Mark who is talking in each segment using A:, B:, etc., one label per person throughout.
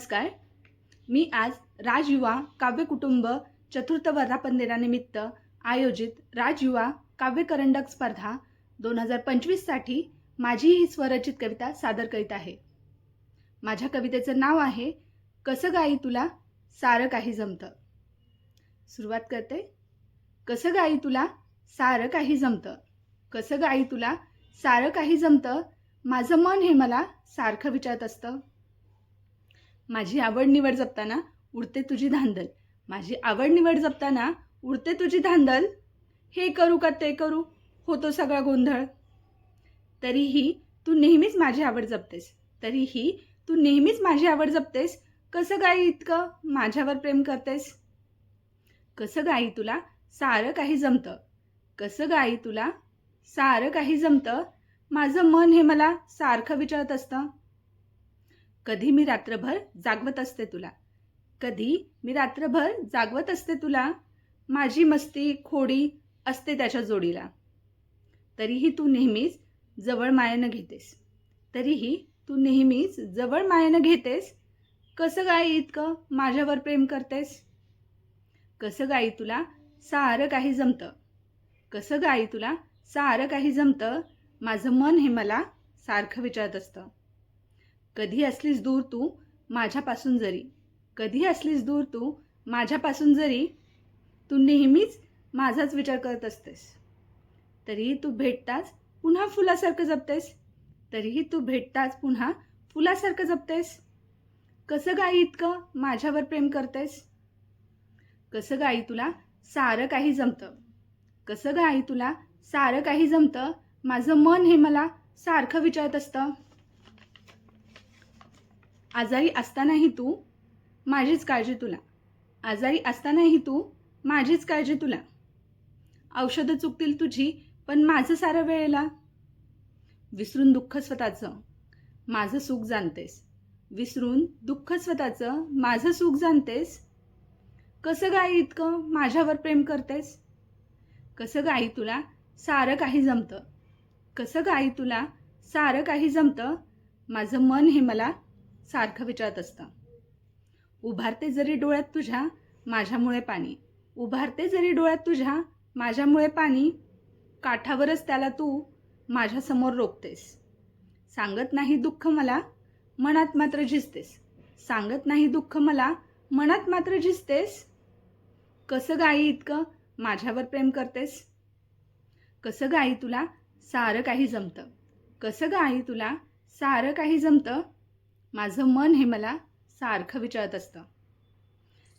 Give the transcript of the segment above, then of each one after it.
A: नमस्कार. मी आज राजयुवा काव्य कुटुंब चतुर्थ वर्धापनदिनानिमित्त आयोजित राजयुवा काव्य करंडक स्पर्धा दोन हजार पंचवीससाठी माझी ही स्वरचित कविता सादर करीत आहे. माझ्या कवितेचं नाव आहे कसं गाई तुला सारं काही जमतं. सुरुवात करते. कसं गाई तुला सारं काही जमतं. कसं गाई तुला सारं काही जमतं. माझं मन हे मला सारखं विचारत असतं. माझी आवड निवड जपताना उडते तुझी धांदल. माझी आवड निवड जपताना उडते तुझी धांदल. हे करू का ते करू? होतो सगळा गोंधळ. तरीही तू नेहमीच माझी आवड जपतेस. तरीही तू नेहमीच माझी आवड जपतेस. कसं काय इतकं माझ्यावर प्रेम करतेस? कसं गाई तुला सारं काही जमतं? कसं गाई तुला सारं काही जमतं? माझं मन हे मला सारखं विचारत असतं. कधी मी रात्रभर जागवत असते तुला? कधी मी रात्रभर जागवत असते तुला? माझी मस्ती खोडी असते त्याच्या जोडीला. तरीही तू नेहमीच जवळ मायेनं घेतेस. तरीही तू नेहमीच जवळ मायेनं घेतेस. कसं काय इतकं माझ्यावर प्रेम करतेस? कसं गाई तुला सारं काही जमतं? कसं गाई तुला सारं काही जमतं? माझं मन हे मला सारखं विचारत असतं. कधी असलीस दूर तू माझ्यापासून जरी. कधी असलीस दूर तू माझ्यापासून जरी तू नेहमीच माझाच विचार करत असतेस. तरीही तू भेटताच पुन्हा फुलासारखं जपतेस. तरीही तू भेटताच पुन्हा फुलासारखं जपतेस. कसं गाई इतकं माझ्यावर प्रेम करतेस? कसं गाई तुला सारं काही जमतं? कसं गाई तुला सारं काही जमतं? माझं मन हे मला सारखं विचारत असतं. आजारी असतानाही तू माझीच काळजी तुला. आजारी असतानाही तू माझीच काळजी तुला. औषधं चुकतील तुझी पण माझं सारं वेळेला. विसरून दुःख स्वतःचं माझं सुख जाणतेस. विसरून दुःख स्वतःचं माझं सुख जाणतेस. कसं गाई इतकं माझ्यावर प्रेम करतेस? कसं गाई तुला सारं काही जमतं? कसं गाई तुला सारं काही जमतं? माझं मन हे मला सारखं विचारत असतं. उभारते जरी डोळ्यात तुझ्या माझ्यामुळे पाणी. उभारते जरी डोळ्यात तुझ्या माझ्यामुळे पाणी. काठावरच त्याला तू माझ्यासमोर रोखतेस. सांगत नाही दुःख मला मनात मात्र झिजतेस. सांगत नाही दुःख मला मनात मात्र झिजतेस. कसं गाई इतकं माझ्यावर प्रेम करतेस? कसं गाई तुला सारं काही जमतं? कसं गाई तुला सारं काही जमतं? माझं मन हे मला सारखं विचारत असतं.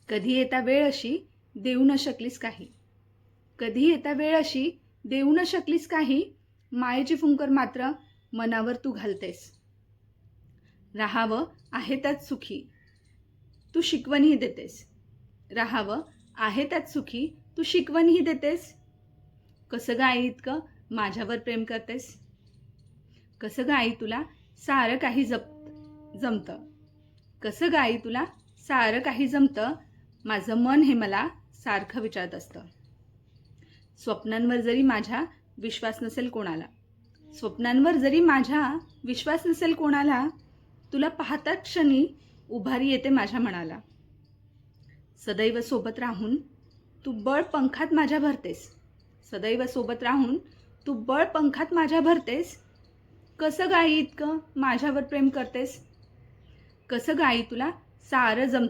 A: कधी येता वेळ अशी देऊ न शकलीस काही? कधी येता वेळ अशी देऊ न शकलीस काही? मायेची फुंकर मात्र मनावर तू घालतेस. राहावं आहे त्यात सुखी. तू शिकवणही देतेस. राहावं आहे त्यात सुखी. तू शिकवणही देतेस. कसं गाई इतकं माझ्यावर प्रेम करतेस? कसं गाई तुला सारं काही जप जमतं. कसं गाई तुला? सारं काही जमतं? माझं मन हे मला सारखं विचारत असतं. स्वप्नांवर जरी माझ्या विश्वास नसेल कोणाला स्वप्नांवर जरी माझ्या विश्वास नसेल कोणाला तुला पाहतात क्षणी उभारी येते माझ्या मनाला. सदैव सोबत राहून तू बळ पंखात माझ्या भरतेस. सदैव सोबत राहून तू बळ पंखात माझ्या भरतेस. कसं गाई इतकं माझ्यावर प्रेम करतेस? कसं गाई तुला सारं जमतं?